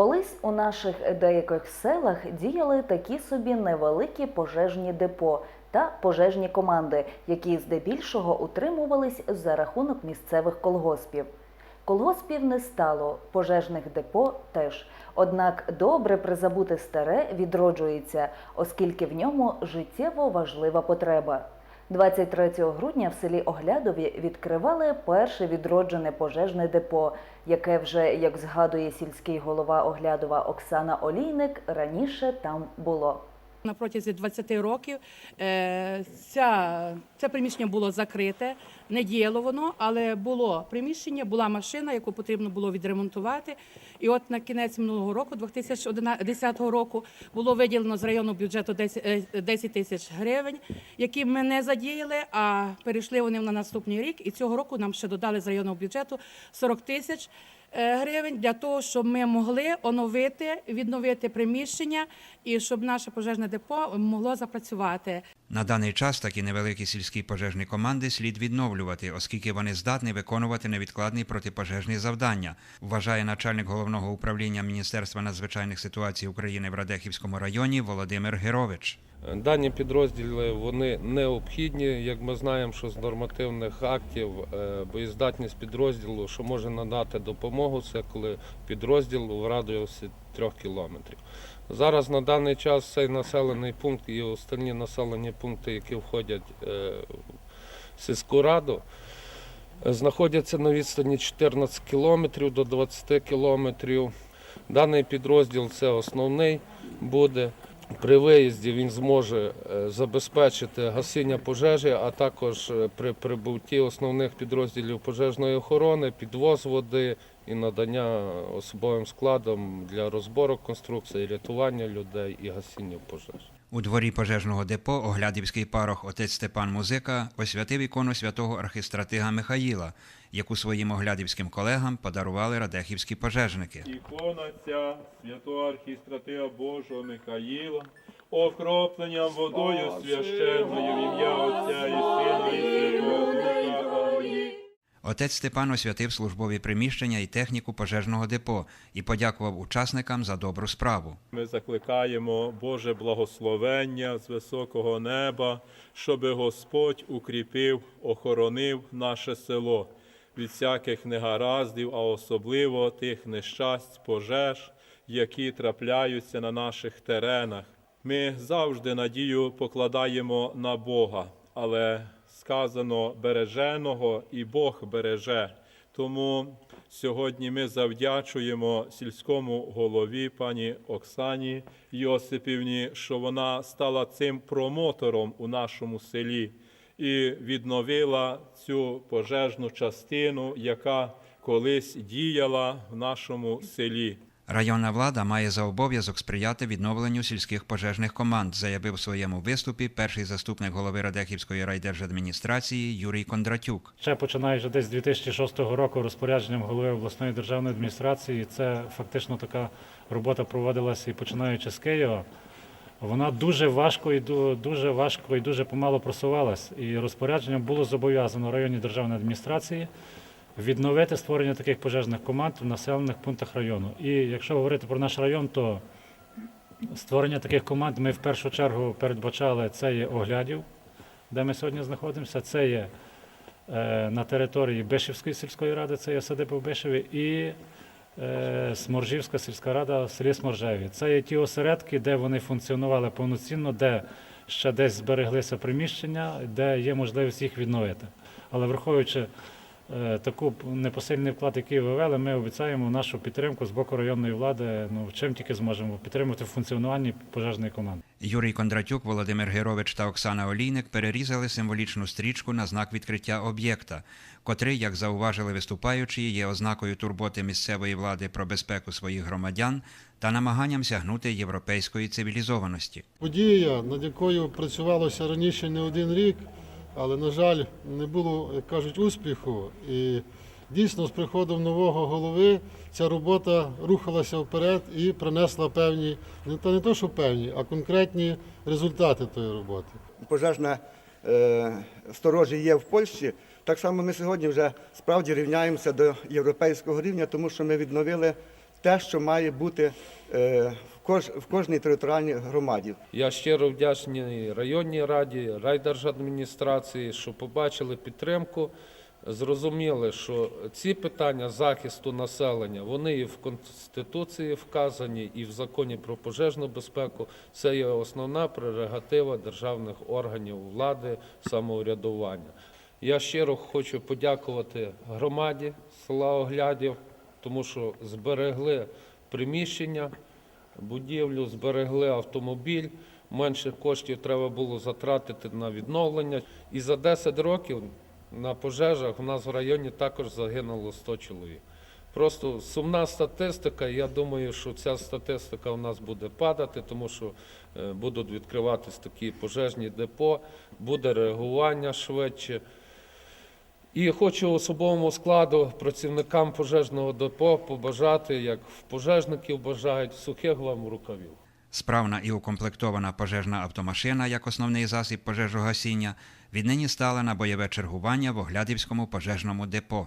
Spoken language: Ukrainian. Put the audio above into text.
Колись у наших деяких селах діяли такі собі невеликі пожежні депо та пожежні команди, які здебільшого утримувались за рахунок місцевих колгоспів. Колгоспів не стало, пожежних депо теж. Однак добре призабуте старе відроджується, оскільки в ньому життєво важлива потреба. 23 грудня в селі Оглядові відкривали перше відроджене пожежне депо, яке вже, як згадує сільський голова Оглядова Оксана Олійник, раніше там було. На протязі 20 років е, ця, це приміщення було закрите, не діяло воно, але було приміщення, була машина, яку потрібно було відремонтувати. І от на кінець минулого року, 2010 року, було виділено з районного бюджету 10 е, 10 тисяч гривень, які ми не задіяли, а перейшли вони на наступний рік. І цього року нам ще додали з районного бюджету 40 тисяч гривень для того, щоб ми могли оновити, відновити приміщення і щоб наше пожежне депо могло запрацювати. На даний час такі невеликі сільські пожежні команди слід відновлювати, оскільки вони здатні виконувати невідкладні протипожежні завдання, вважає начальник головного управління Міністерства надзвичайних ситуацій України в Радехівському районі Володимир Герович. Дані підрозділи вони необхідні. Як ми знаємо, що з нормативних актів е, боєздатність підрозділу, що може надати допомогу, це коли підрозділ в радіусі трьох кілометрів. Зараз на даний час цей населений пункт і останні населені пункти, які входять е, в сільську раду, знаходяться на відстані 14 кілометрів до 20 кілометрів. Даний підрозділ це основний буде. При виїзді він зможе е, забезпечити гасіння пожежі, а також е, при прибутті основних підрозділів пожежної охорони, підвоз води і надання особовим складом для розборок конструкцій, рятування людей і гасіння пожеж. У дворі пожежного депо оглядівський парох отець Степан Музика освятив ікону святого архістратига Михаїла, яку своїм оглядівським колегам подарували радехівські пожежники. Ікона ця святого архістратига Божого Михаїла, окропленням водою священною в ім'я Отця і Сина і Святого Духа. Отець Степан освятив службові приміщення і техніку пожежного депо і подякував учасникам за добру справу. Ми закликаємо Боже благословення з високого неба, щоби Господь укріпив, охоронив наше село від всяких негараздів, а особливо тих нещасть, пожеж, які трапляються на наших теренах. Ми завжди надію покладаємо на Бога, але сказано береженого і Бог береже. Тому сьогодні ми завдячуємо сільському голові пані Оксані Йосипівні, що вона стала цим промотором у нашому селі і відновила цю пожежну частину, яка колись діяла в нашому селі. Районна влада має за обов'язок сприяти відновленню сільських пожежних команд, заявив у своєму виступі перший заступник голови Радехівської райдержадміністрації Юрій Кондратюк. Ще починаючи десь з 2006 року розпорядженням голови обласної державної адміністрації, це фактично така робота проводилася і починаючи з Києва. Вона дуже важко і ду- дуже важко і дуже помало просувалась. І розпорядженням було зобов'язано районній державної адміністрації відновити створення таких пожежних команд в населених пунктах району. І якщо говорити про наш район, то створення таких команд ми в першу чергу передбачали це є оглядів, де ми сьогодні знаходимося. Це є е, на території Бишівської сільської ради, це є садиба в Бишеві, і е, Сморжівська сільська рада в селі Сморжеві. Це є ті осередки, де вони функціонували повноцінно, де ще десь збереглися приміщення, де є можливість їх відновити. Але враховуючи таку непосильний вклад, який ви ввели, ми обіцяємо нашу підтримку з боку районної влади. Ну чим тільки зможемо підтримати в функціонуванні пожежної команди. Юрій Кондратюк, Володимир Герович та Оксана Олійник перерізали символічну стрічку на знак відкриття об'єкта, котрий, як зауважили виступаючі, є ознакою турботи місцевої влади про безпеку своїх громадян та намаганням сягнути європейської цивілізованості. Подія, над якою працювалося раніше не один рік, але, на жаль, не було, як кажуть, успіху. І дійсно з приходом нового голови ця робота рухалася вперед і принесла певні, не та не то, що певні, а конкретні результати тої роботи. пожежна е, сторожі є в Польщі. Так само ми сьогодні вже справді рівняємося до європейського рівня, тому що ми відновили те, що має бути е, в, кож, в кожній територіальній громаді. Я щиро вдячний районній раді, райдержадміністрації, що побачили підтримку, зрозуміли, що ці питання захисту населення, вони і в Конституції вказані, і в законі про пожежну безпеку. Це є основна прерогатива державних органів влади, самоврядування. Я щиро хочу подякувати громаді села Оглядів, тому що зберегли приміщення, будівлю, зберегли автомобіль. Менше коштів треба було затратити на відновлення. І за 10 років на пожежах у нас в районі також загинуло 100 чоловік. Просто сумна статистика. Я думаю, що ця статистика у нас буде падати, тому що е, будуть відкриватись такі пожежні депо, буде реагування швидше. І хочу особовому складу працівникам пожежного депо побажати, як в пожежників бажають, сухих вам рукавів. Справна і укомплектована пожежна автомашина як основний засіб пожежогасіння віднині стала на бойове чергування в Оглядівському пожежному депо.